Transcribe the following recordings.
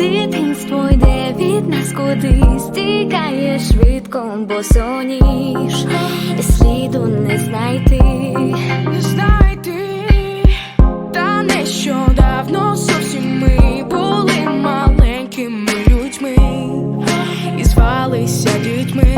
Дитинство йде від нас кудись. Тікає швидко, бо соніш. І сліду не знайти, не знайти, та нещодавно зовсім ми були маленькими людьми. І звалися дітьми.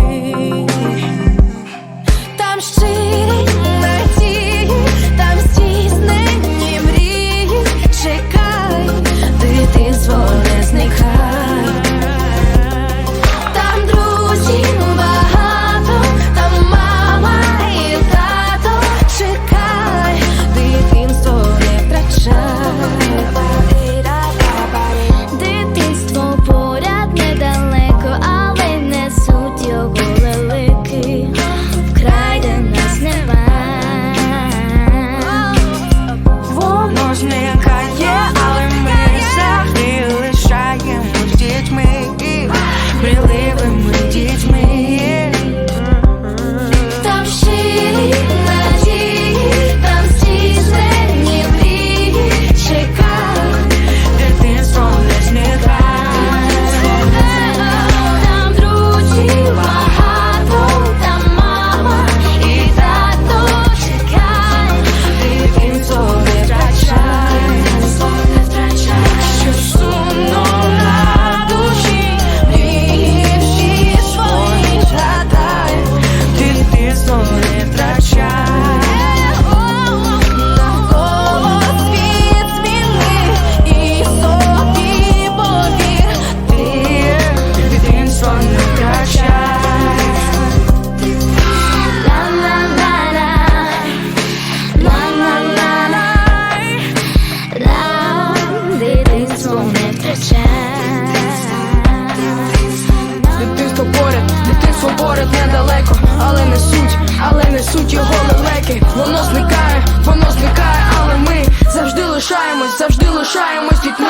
фоборит недалеко, але не суть, але не суть його лелеки. Воно зникає, воно зникає, але ми завжди лишаємось, завжди лишаємось дітьми.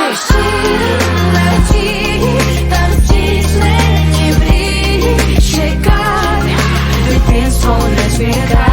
Чекай, дитинство не зникає